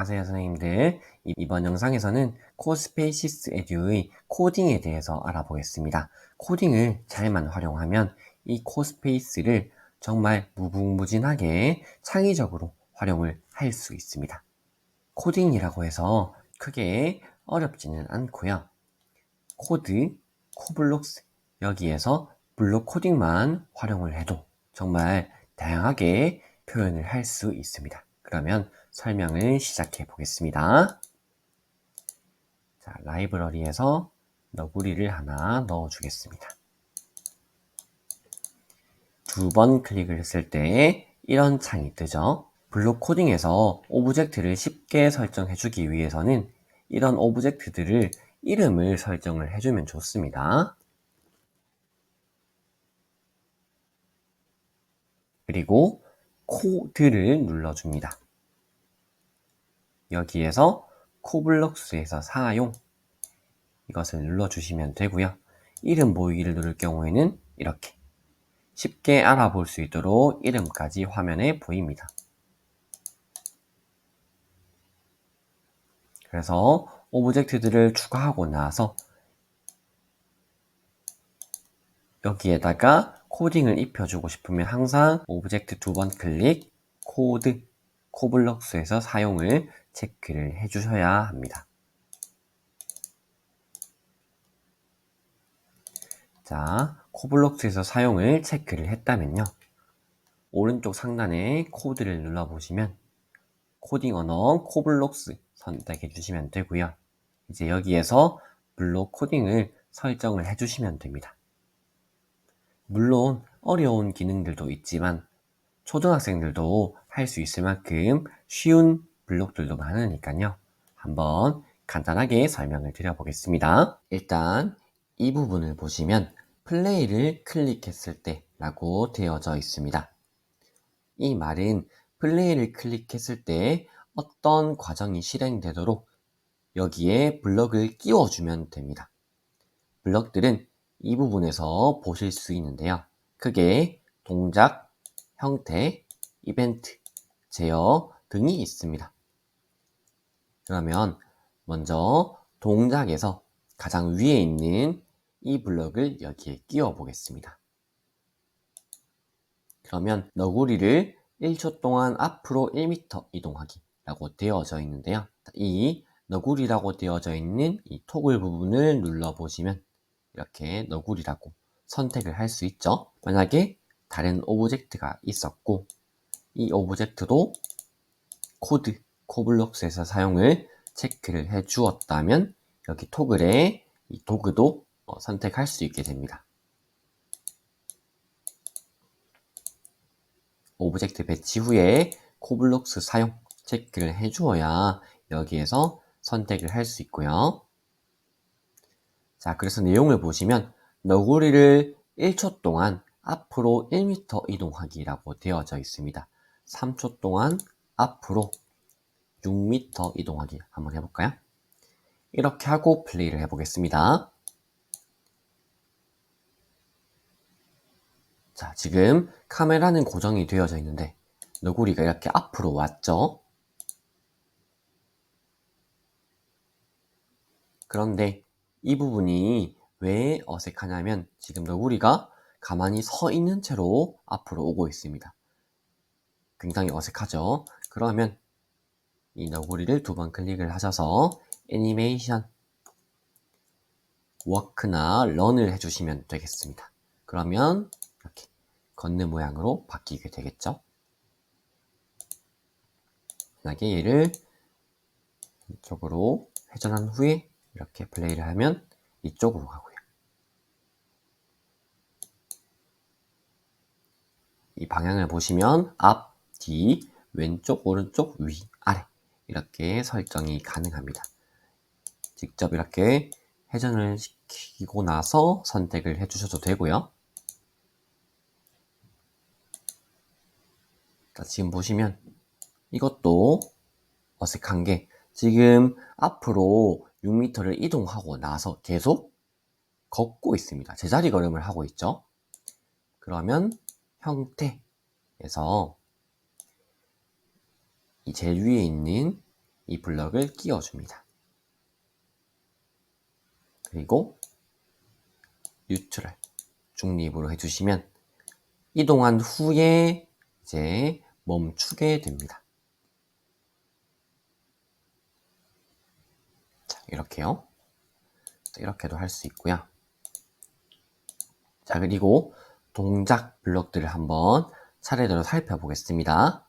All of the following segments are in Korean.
안녕하세요 선생님들. 이번 영상에서는 코스페이시스 에듀의 코딩에 대해서 알아보겠습니다. 코딩을 잘만 활용하면 이 코스페이스를 정말 무궁무진하게 창의적으로 활용을 할 수 있습니다. 코딩이라고 해서 크게 어렵지는 않고요. 코드, 코블록스 여기에서 블록 코딩만 활용을 해도 정말 다양하게 표현을 할 수 있습니다 그러면 설명을 시작해 보겠습니다. 자, 라이브러리에서 너구리를 하나 넣어 주겠습니다. 두 번 클릭을 했을 때 이런 창이 뜨죠. 블록 코딩에서 오브젝트를 쉽게 설정해 주기 위해서는 이런 오브젝트들을 이름을 설정을 해주면 좋습니다. 그리고 코드를 눌러줍니다. 여기에서 코블럭스에서 사용 이것을 눌러주시면 되고요. 이름 보이기를 누를 경우에는 이렇게 쉽게 알아볼 수 있도록 이름까지 화면에 보입니다. 그래서 오브젝트들을 추가하고 나서 여기에다가 코딩을 입혀주고 싶으면 항상 오브젝트 두 번 클릭, 코드, 코블럭스에서 사용을 체크를 해주셔야 합니다. 자, 코블록스에서 사용을 체크를 했다면요. 오른쪽 상단에 코드를 눌러보시면 코딩 언어 코블록스 선택해 주시면 되고요. 이제 여기에서 블록 코딩을 설정을 해 주시면 됩니다. 물론 어려운 기능들도 있지만 초등학생들도 할 수 있을 만큼 쉬운 블록들도 많으니까요. 한번 간단하게 설명을 드려보겠습니다. 일단 이 부분을 보시면 플레이를 클릭했을 때 라고 되어져 있습니다. 이 말은 플레이를 클릭했을 때 어떤 과정이 실행되도록 여기에 블럭을 끼워주면 됩니다. 블럭들은 이 부분에서 보실 수 있는데요. 크게 동작, 형태, 이벤트, 제어 등이 있습니다. 그러면 먼저 동작에서 가장 위에 있는 이 블럭을 여기에 끼워 보겠습니다. 그러면 너구리를 1초 동안 앞으로 1m 이동하기 라고 되어져 있는데요. 이 너구리라고 되어져 있는 이 토글 부분을 눌러 보시면 이렇게 너구리라고 선택을 할 수 있죠. 만약에 다른 오브젝트가 있었고 이 오브젝트도 코드 코블록스에서 사용을 체크를 해 주었다면 여기 토글에 이 도그도 어, 선택할 수 있게 됩니다. 오브젝트 배치 후에 코블록스 사용 체크를 해 주어야 여기에서 선택을 할 수 있고요. 자, 그래서 내용을 보시면 너구리를 1초 동안 앞으로 1m 이동하기라고 되어져 있습니다. 3초 동안 앞으로 6m 이동하기 한번 해볼까요? 이렇게 하고 플레이를 해보겠습니다. 자, 지금 카메라는 고정이 되어져 있는데 너구리가 이렇게 앞으로 왔죠? 그런데 이 부분이 왜 어색하냐면 지금 너구리가 가만히 서 있는 채로 앞으로 오고 있습니다. 굉장히 어색하죠? 그러면 이 너구리를 두 번 클릭을 하셔서 애니메이션 워크나 런을 해주시면 되겠습니다. 그러면 이렇게 걷는 모양으로 바뀌게 되겠죠. 만약에 얘를 이쪽으로 회전한 후에 이렇게 플레이를 하면 이쪽으로 가고요. 이 방향을 보시면 앞, 뒤, 왼쪽, 오른쪽, 위, 아래 이렇게 설정이 가능합니다. 직접 이렇게 회전을 시키고 나서 선택을 해주셔도 되고요. 자, 지금 보시면 이것도 어색한 게 지금 앞으로 6m를 이동하고 나서 계속 걷고 있습니다. 제자리 걸음을 하고 있죠. 그러면 형태에서 이 제일 위에 있는 이 블럭을 끼워줍니다. 그리고 뉴트럴 중립으로 해주시면 이동한 후에 이제 멈추게 됩니다. 이렇게요. 이렇게도 할 수 있고요. 자, 그리고 동작 블럭들을 한번 차례대로 살펴보겠습니다.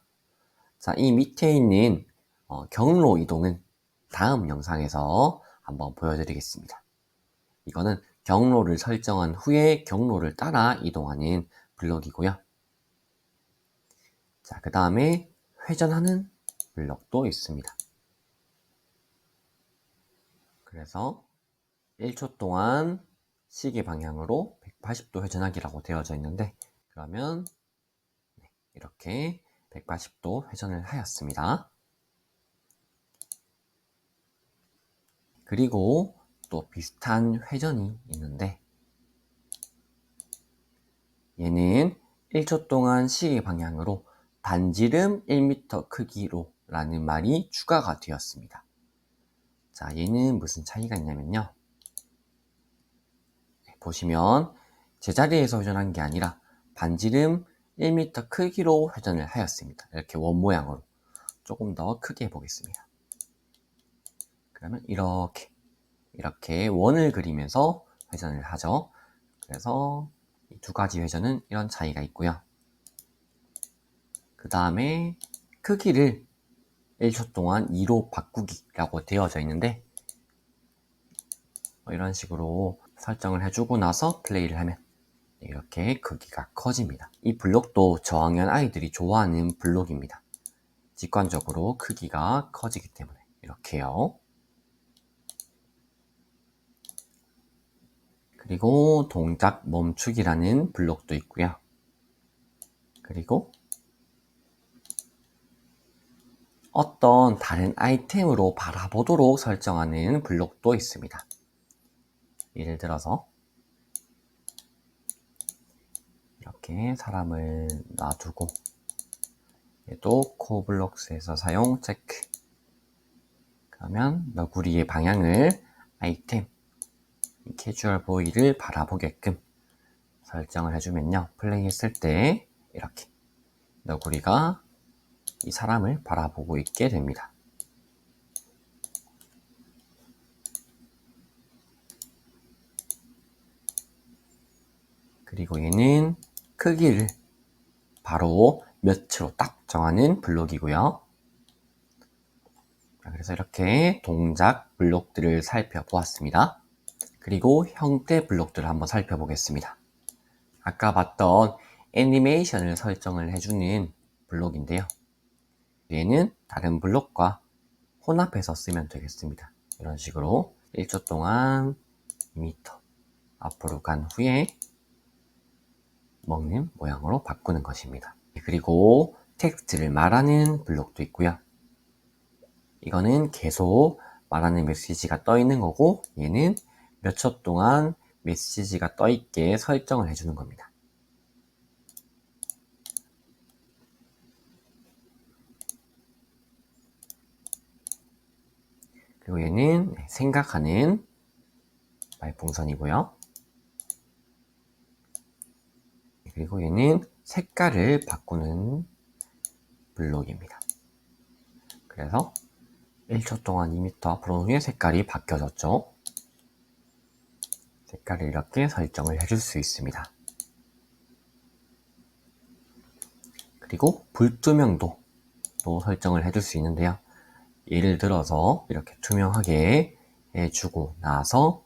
자, 이 밑에 있는 어, 경로 이동은 다음 영상에서 한번 보여드리겠습니다. 이거는 경로를 설정한 후에 경로를 따라 이동하는 블럭이고요. 자, 그 다음에 회전하는 블럭도 있습니다. 그래서 1초 동안 시계 방향으로 180도 회전하기라고 되어져 있는데 그러면 네, 이렇게 180도 회전을 하였습니다. 그리고 또 비슷한 회전이 있는데 얘는 1초 동안 시계 방향으로 반지름 1m 크기로 라는 말이 추가가 되었습니다. 자, 얘는 무슨 차이가 있냐면요. 네, 보시면 제자리에서 회전한 게 아니라 반지름 1m 크기로 회전을 하였습니다. 이렇게 원 모양으로 조금 더 크게 해보겠습니다. 그러면 이렇게 이렇게 원을 그리면서 회전을 하죠. 그래서 이두 가지 회전은 이런 차이가 있고요. 그 다음에 크기를 1초 동안 2로 바꾸기라고 되어져 있는데 뭐 이런 식으로 설정을 해주고 나서 플레이를 하면 이렇게 크기가 커집니다. 이 블록도 저학년 아이들이 좋아하는 블록입니다. 직관적으로 크기가 커지기 때문에 이렇게요. 그리고 동작 멈추기라는 블록도 있고요. 그리고 어떤 다른 아이템으로 바라보도록 설정하는 블록도 있습니다. 예를 들어서 이렇게 사람을 놔두고 얘도 코블록스에서 사용 체크 그러면 너구리의 방향을 아이템 캐주얼 보이를 바라보게끔 설정을 해주면요 플레이 했을 때 이렇게 너구리가 이 사람을 바라보고 있게 됩니다. 그리고 얘는 크기를 바로 몇으로 딱 정하는 블록이고요. 그래서 이렇게 동작 블록들을 살펴보았습니다. 그리고 형태 블록들을 한번 살펴보겠습니다. 아까 봤던 애니메이션을 설정을 해주는 블록인데요. 얘는 다른 블록과 혼합해서 쓰면 되겠습니다. 이런 식으로 1초 동안 2m 앞으로 간 후에 먹는 모양으로 바꾸는 것입니다. 그리고 텍스트를 말하는 블록도 있고요. 이거는 계속 말하는 메시지가 떠 있는 거고 얘는 몇 초 동안 메시지가 떠 있게 설정을 해주는 겁니다. 그리고 얘는 생각하는 말풍선이고요. 그리고 얘는 색깔을 바꾸는 블록입니다. 그래서 1초 동안 2m 앞으로 후에 색깔이 바뀌어졌죠. 색깔을 이렇게 설정을 해줄 수 있습니다. 그리고 불투명도 또 설정을 해줄 수 있는데요. 예를 들어서 이렇게 투명하게 해주고 나서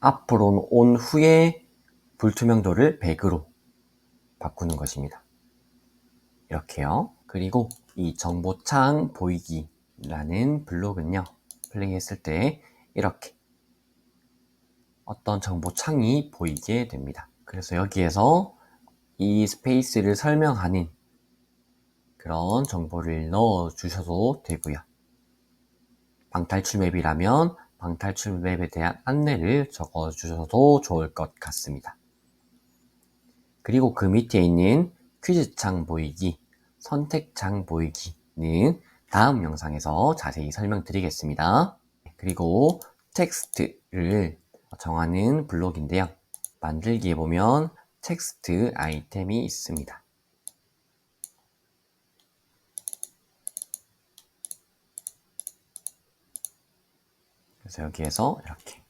앞으로 온 후에 불투명도를 100으로 바꾸는 것입니다. 이렇게요. 그리고 이 정보창 보이기라는 블록은요. 플레이했을 때 이렇게 어떤 정보창이 보이게 됩니다. 그래서 여기에서 이 스페이스를 설명하는 그런 정보를 넣어 주셔도 되고요. 방탈출 맵이라면 방탈출 맵에 대한 안내를 적어 주셔도 좋을 것 같습니다. 그리고 그 밑에 있는 퀴즈창 보이기, 선택창 보이기 다음 영상에서 자세히 설명드리겠습니다. 그리고 텍스트를 정하는 블록인데요. 만들기에 보면 텍스트 아이템이 있습니다. 그래서 여기에서 이렇게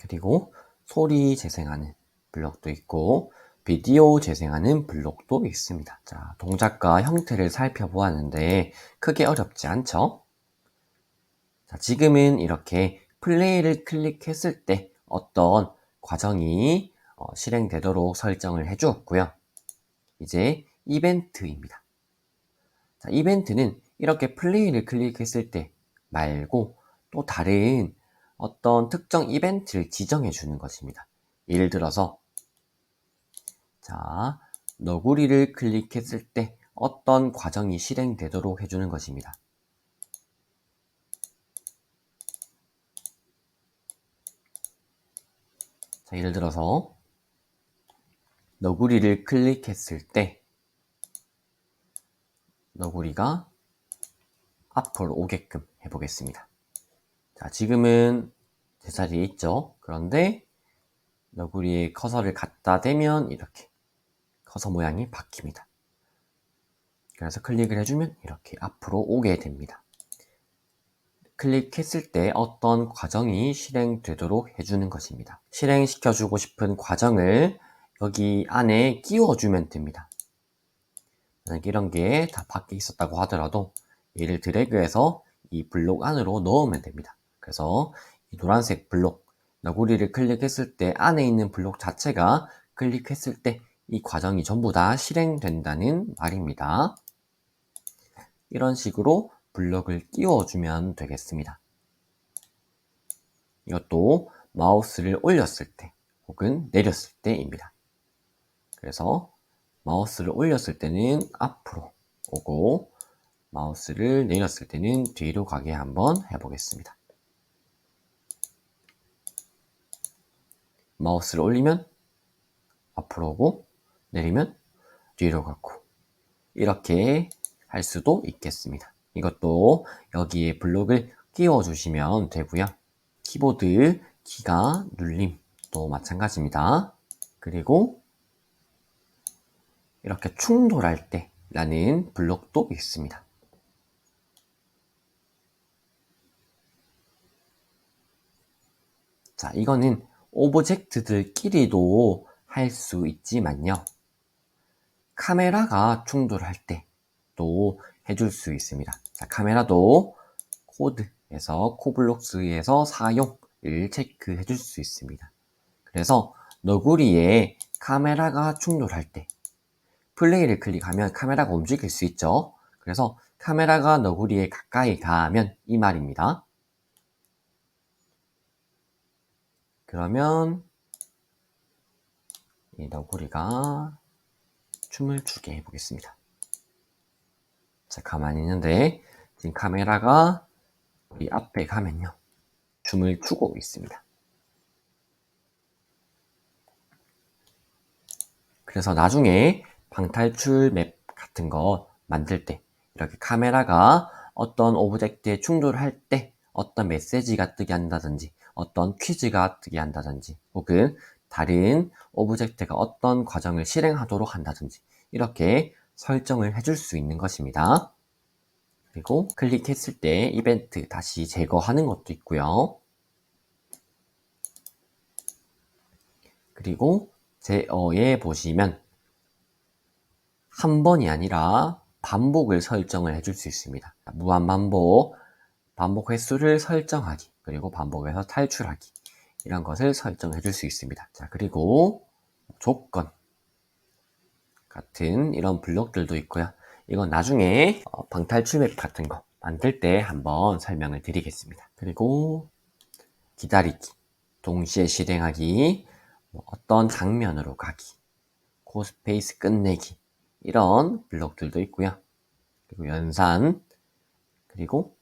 그리고 소리 재생하는 블록도 있고 비디오 재생하는 블록도 있습니다. 자, 동작과 형태를 살펴보았는데 크게 어렵지 않죠? 자, 지금은 이렇게 플레이를 클릭했을 때 어떤 과정이 어, 실행되도록 설정을 해주었고요. 이제 이벤트입니다. 자, 이벤트는 이렇게 플레이를 클릭했을 때 말고 또 다른 어떤 특정 이벤트를 지정해 주는 것입니다. 예를 들어서 자, 너구리를 클릭했을 때 어떤 과정이 실행되도록 해주는 것입니다. 자, 예를 들어서 너구리를 클릭했을 때 너구리가 앞으로 오게끔 해보겠습니다. 자, 지금은 제자리에 있죠. 그런데 너구리의 커서를 갖다 대면 이렇게 커서 모양이 바뀝니다. 그래서 클릭을 해주면 이렇게 앞으로 오게 됩니다. 클릭했을 때 어떤 과정이 실행되도록 해주는 것입니다. 실행시켜주고 싶은 과정을 여기 안에 끼워주면 됩니다. 이런 게 다 밖에 있었다고 하더라도 얘를 드래그해서 이 블록 안으로 넣으면 됩니다. 그래서 이 노란색 블록, 너구리를 클릭했을 때 안에 있는 블록 자체가 클릭했을 때 이 과정이 전부 다 실행된다는 말입니다. 이런 식으로 블럭을 끼워주면 되겠습니다. 이것도 마우스를 올렸을 때 혹은 내렸을 때입니다. 그래서 마우스를 올렸을 때는 앞으로 오고 마우스를 내렸을 때는 뒤로 가게 한번 해보겠습니다. 마우스를 올리면 앞으로 오고 내리면 뒤로 가고 이렇게 할 수도 있겠습니다. 이것도 여기에 블록을 끼워 주시면 되고요. 키보드 키가 눌림도 마찬가지입니다. 그리고 이렇게 충돌할 때 라는 블록도 있습니다. 자, 이거는 오브젝트들끼리도 할 수 있지만요. 카메라가 충돌할 때또 해줄 수 있습니다. 자, 카메라도 코드에서 코블록스에서 사용을 체크해 줄 수 있습니다. 그래서 너구리에 카메라가 충돌할 때 플레이를 클릭하면 카메라가 움직일 수 있죠. 그래서 카메라가 너구리에 가까이 가면 이 말입니다. 그러면 이 너구리가 춤을 추게 해보겠습니다. 자, 가만히 있는데 지금 카메라가 우리 앞에 가면요. 춤을 추고 있습니다. 그래서 나중에 방탈출 맵 같은 거 만들 때 이렇게 카메라가 어떤 오브젝트에 충돌할 때 어떤 메시지가 뜨게 한다든지 어떤 퀴즈가 뜨게 한다든지 혹은 다른 오브젝트가 어떤 과정을 실행하도록 한다든지 이렇게 설정을 해줄 수 있는 것입니다. 그리고 클릭했을 때 이벤트 다시 제거하는 것도 있고요. 그리고 제어에 보시면 한 번이 아니라 반복을 설정을 해줄 수 있습니다. 무한 반복, 반복 횟수를 설정하기, 그리고 반복해서 탈출하기 이런 것을 설정해 줄 수 있습니다. 자, 그리고 조건 같은 이런 블록들도 있고요. 이건 나중에 어, 방탈출 맵 같은 거 만들 때 한번 설명을 드리겠습니다. 그리고 기다리기, 동시에 실행하기, 뭐 어떤 장면으로 가기, 코스페이스 끝내기 이런 블록들도 있고요. 그리고 연산, 그리고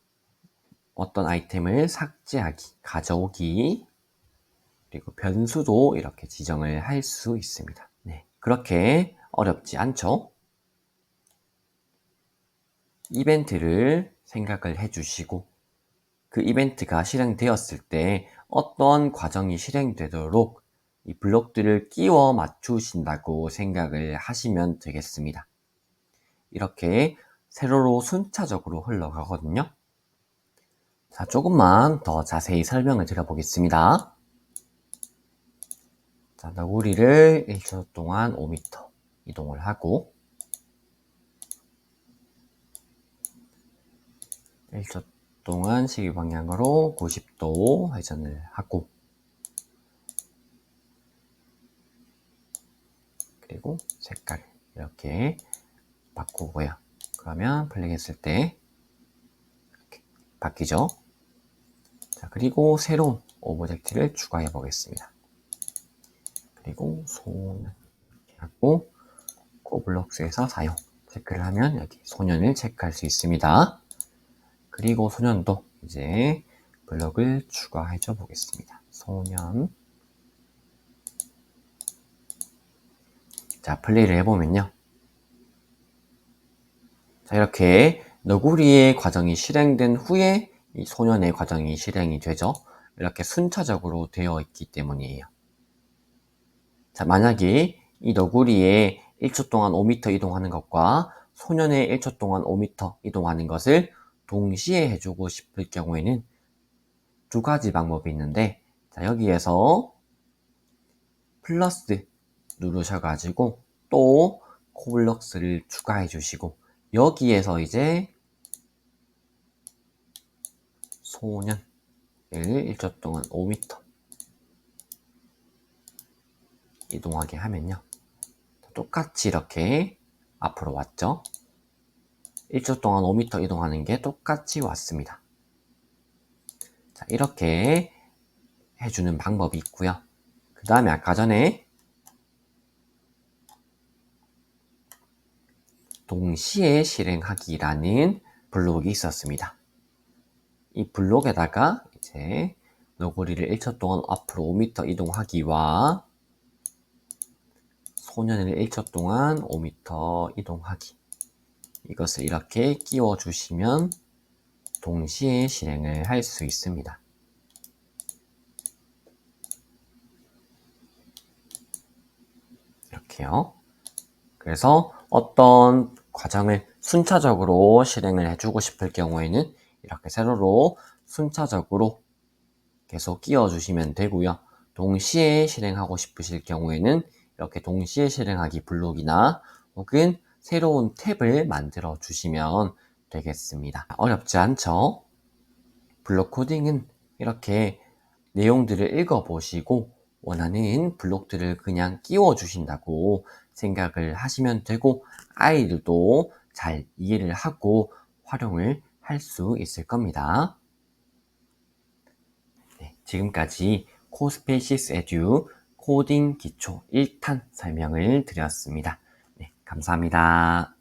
어떤 아이템을 삭제하기, 가져오기, 그리고 변수도 이렇게 지정을 할 수 있습니다. 네, 그렇게 어렵지 않죠? 이벤트를 생각을 해주시고 그 이벤트가 실행되었을 때 어떤 과정이 실행되도록 이 블록들을 끼워 맞추신다고 생각을 하시면 되겠습니다. 이렇게 세로로 순차적으로 흘러가거든요. 자, 조금만 더 자세히 설명을 드려보겠습니다. 자, 너구리를 1초 동안 5m 이동을 하고 1초 동안 시계 방향으로 90도 회전을 하고 그리고 색깔 이렇게 바꾸고요. 그러면 플릭 했을 때 이렇게 바뀌죠. 자, 그리고 새로운 오브젝트를 추가해 보겠습니다. 그리고 손 이렇게 하고 코블록스에서 사용 체크를 하면 여기 소년을 체크할 수 있습니다. 그리고 소년도 이제 블럭을 추가해 줘 보겠습니다. 소년 자 플레이를 해보면요. 자 이렇게 너구리의 과정이 실행된 후에 이 소년의 과정이 실행이 되죠. 이렇게 순차적으로 되어 있기 때문이에요. 자 만약에 이 너구리의 1초 동안 5m 이동하는 것과 소년의 1초 동안 5m 이동하는 것을 동시에 해주고 싶을 경우에는 두 가지 방법이 있는데 자, 여기에서 플러스 누르셔가지고 또 코블럭스를 추가해 주시고 여기에서 이제 소년을 1초 동안 5m 이동하게 하면요 똑같이 이렇게 앞으로 왔죠 1초 동안 5m 이동하는 게 똑같이 왔습니다. 자, 이렇게 해주는 방법이 있고요. 그 다음에 아까 전에 동시에 실행하기라는 블록이 있었습니다. 이 블록에다가 이제 너구리를 1초 동안 앞으로 5m 이동하기와 소년을 1초 동안 5m 이동하기 이것을 이렇게 끼워 주시면 동시에 실행을 할 수 있습니다. 이렇게요. 그래서 어떤 과정을 순차적으로 실행을 해주고 싶을 경우에는 이렇게 세로로 순차적으로 계속 끼워 주시면 되고요. 동시에 실행하고 싶으실 경우에는 이렇게 동시에 실행하기 블록이나 혹은 새로운 탭을 만들어 주시면 되겠습니다. 어렵지 않죠? 블록 코딩은 이렇게 내용들을 읽어보시고 원하는 블록들을 그냥 끼워 주신다고 생각을 하시면 되고 아이들도 잘 이해를 하고 활용을 할 수 있을 겁니다. 네, 지금까지 코스페이시스 에듀 코딩 기초 1탄 설명을 드렸습니다. 감사합니다.